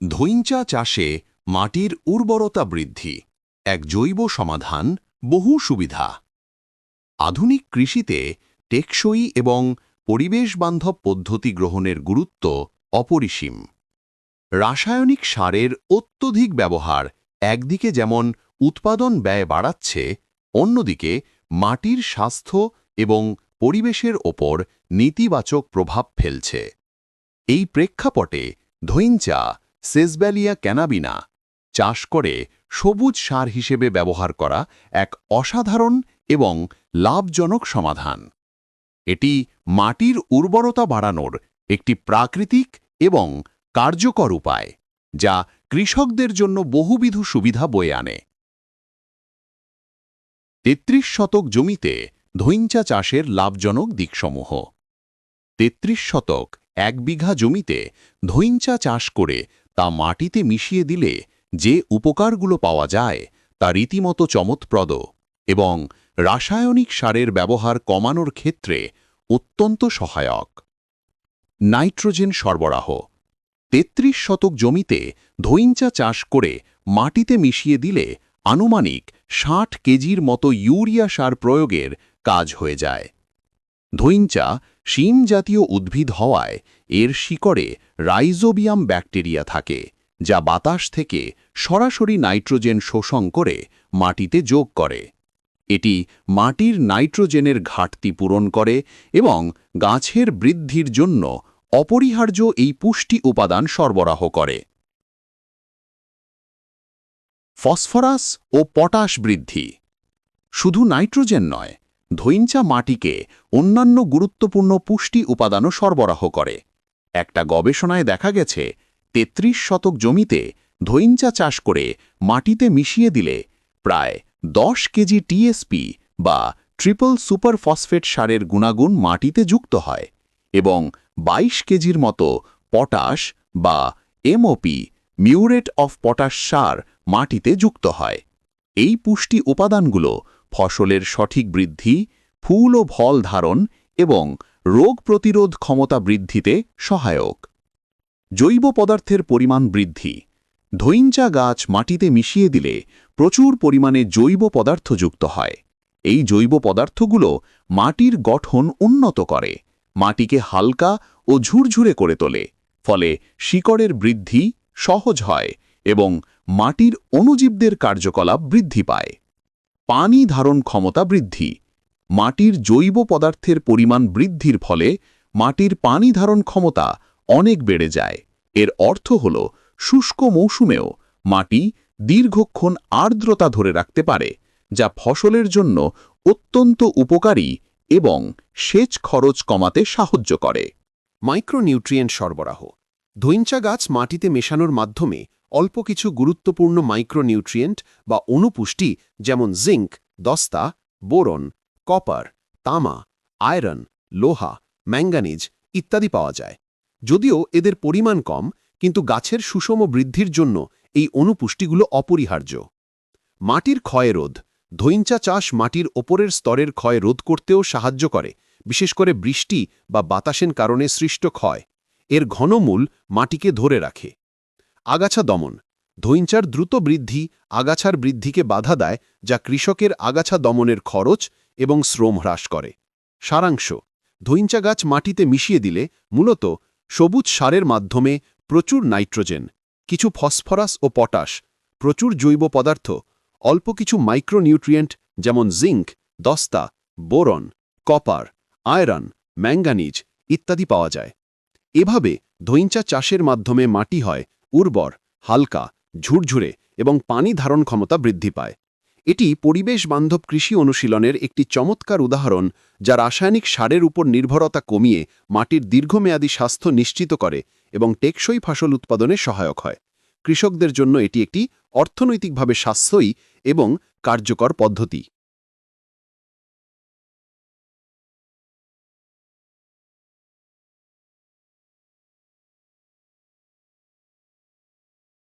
ধইঞ্চা চাষে মাটির উর্বরতা বৃদ্ধি, এক জৈব সমাধান, বহু সুবিধা। আধুনিক কৃষিতে টেকসই এবং পরিবেশবান্ধব পদ্ধতি গ্রহণের গুরুত্ব অপরিসীম। রাসায়নিক সারের অত্যধিক ব্যবহার একদিকে যেমন উৎপাদন ব্যয় বাড়াচ্ছে, অন্যদিকে মাটির স্বাস্থ্য এবং পরিবেশের ওপর নেতিবাচক প্রভাব ফেলছে। এই প্রেক্ষাপটে ধৈঞ্চা সেসব্যালিয়া ক্যানাবিনা চাষ করে সবুজ সার হিসেবে ব্যবহার করা এক অসাধারণ এবং লাভজনক সমাধান। এটি মাটির উর্বরতা বাড়ানোর একটি প্রাকৃতিক এবং কার্যকর উপায়, যা কৃষকদের জন্য বহুবিধ সুবিধা বয়ে আনে। তেত্রিশ শতক জমিতে ধৈঞ্চা চাষের লাভজনক দিকসমূহ। তেত্রিশ শতক এক বিঘা জমিতে ধৈঞ্চা চাষ করে তা মাটিতে মিশিয়ে দিলে যে উপকারগুলো পাওয়া যায়, তা রীতিমতো চমৎপ্রদ এবং রাসায়নিক সারের ব্যবহার কমানোর ক্ষেত্রে অত্যন্ত সহায়ক। নাইট্রোজেন সরবরাহ। তেত্রিশ শতক জমিতে ধৈঞ্চা চাষ করে মাটিতে মিশিয়ে দিলে আনুমানিক ষাট কেজির মতো ইউরিয়া সার প্রয়োগের কাজ হয়ে যায়। ধৈঞ্চা শিম জাতীয় উদ্ভিদ হওয়ায় এর শিকড়ে রাইজোবিয়াম ব্যাকটেরিয়া থাকে, যা বাতাস থেকে সরাসরি নাইট্রোজেন শোষণ করে মাটিতে যোগ করে। এটি মাটির নাইট্রোজেনের ঘাটতি পূরণ করে এবং গাছের বৃদ্ধির জন্য অপরিহার্য এই পুষ্টি উপাদান সরবরাহ করে। ফসফরাস ও পটাশ বৃদ্ধি। শুধু নাইট্রোজেন নয় ধৈঞ্চা মাটিকে অন্যান্য গুরুত্বপূর্ণ পুষ্টি উপাদানও সরবরাহ করে। একটা গবেষণায় দেখা গেছে, তেত্রিশ শতক জমিতে ধৈঞ্চা চাষ করে মাটিতে মিশিয়ে দিলে প্রায় দশ কেজি টিএসপি বা ট্রিপল সুপার ফসফেট সারের গুণাগুণ মাটিতে যুক্ত হয় এবং ২২ কেজির মতো পটাশ বা এমওপি মিউরেট অফ পটাশ সার মাটিতে যুক্ত হয়। এই পুষ্টি উপাদানগুলো ফসলের সঠিক বৃদ্ধি, ফুল ও ফল ধারণ এবং রোগ প্রতিরোধ ক্ষমতা বৃদ্ধিতে সহায়ক। জৈব পদার্থের পরিমাণ বৃদ্ধি। ধৈঞ্চা গাছ মাটিতে মিশিয়ে দিলে প্রচুর পরিমাণে জৈব পদার্থ যুক্ত হয়। এই জৈব পদার্থগুলো মাটির গঠন উন্নত করে, মাটিকে হালকা ও ঝুরঝুরে করে তোলে, ফলে শিকড়ের বৃদ্ধি সহজ হয় এবং মাটির অণুজীবদের কার্যকলাপ বৃদ্ধি পায়। পানি ধারণ ক্ষমতা বৃদ্ধি। মাটির জৈব পদার্থের পরিমাণ বৃদ্ধির ফলে মাটির পানি ধারণ ক্ষমতা অনেক বেড়ে যায়। এর অর্থ হল, শুষ্ক মৌসুমেও মাটি দীর্ঘক্ষণ আর্দ্রতা ধরে রাখতে পারে, যা ফসলের জন্য অত্যন্ত উপকারী এবং সেচ খরচ কমাতে সাহায্য করে। মাইক্রোনিউট্রিয়েন্ট সরবরাহ। ধৈঞ্চা গাছ মাটিতে মেশানোর মাধ্যমে অল্প কিছু গুরুত্বপূর্ণ মাইক্রোনিউট্রিয়েন্ট বা অনুপুষ্টি যেমন জিঙ্ক, দস্তা, বোরন, কপার, তামা, আয়রন, লোহা, ম্যাঙ্গানিজ ইত্যাদি পাওয়া যায়। যদিও এদের পরিমাণ কম, কিন্তু গাছের সুষম বৃদ্ধির জন্য এই অনুপুষ্টিগুলো অপরিহার্য। মাটির ক্ষয় রোধ ধৈঞ্চা চাষ মাটির ওপরের স্তরের ক্ষয় রোধ করতেও সাহায্য করে, বিশেষ করে বৃষ্টি বা বাতাসের কারণে সৃষ্ট ক্ষয়। এর ঘনমূল মাটিকে ধরে রাখে। আগাছা দমন। ধৈঞ্চার দ্রুত বৃদ্ধি আগাছার বৃদ্ধিকে বাধা দেয়, যা কৃষকের আগাছা দমনের খরচ এবং শ্রম হ্রাস করে। সারাংশ। ধৈঞ্চা গাছ মাটিতে মিশিয়ে দিলে মূলত সবুজ সারের মাধ্যমে প্রচুর নাইট্রোজেন, কিছু ফসফরাস ও পটাশ, প্রচুর জৈব পদার্থ, অল্প কিছু মাইক্রোনিউট্রিয়েন্ট যেমন জিঙ্ক, দস্তা, বোরন, কপার, আয়রন, ম্যাঙ্গানিজ ইত্যাদি পাওয়া যায়। এভাবে ধৈঞ্চা চাষের মাধ্যমে মাটি হয় উর্বর, হালকা, ঝুরঝুরে এবং পানি ধারণ ক্ষমতা বৃদ্ধি পায়। এটি পরিবেশ বান্ধব কৃষি অনুশীলনের একটি চমৎকার উদাহরণ যা রাসায়নিক সারের উপর নির্ভরতা কমিয়ে মাটির দীর্ঘমেয়াদী স্বাস্থ্য নিশ্চিত করে এবং টেকসই ফসল উৎপাদনে সহায়ক হয়। কৃষকদের জন্য এটি একটি অর্থনৈতিকভাবে সাশ্রয়ী এবং কার্যকর পদ্ধতি।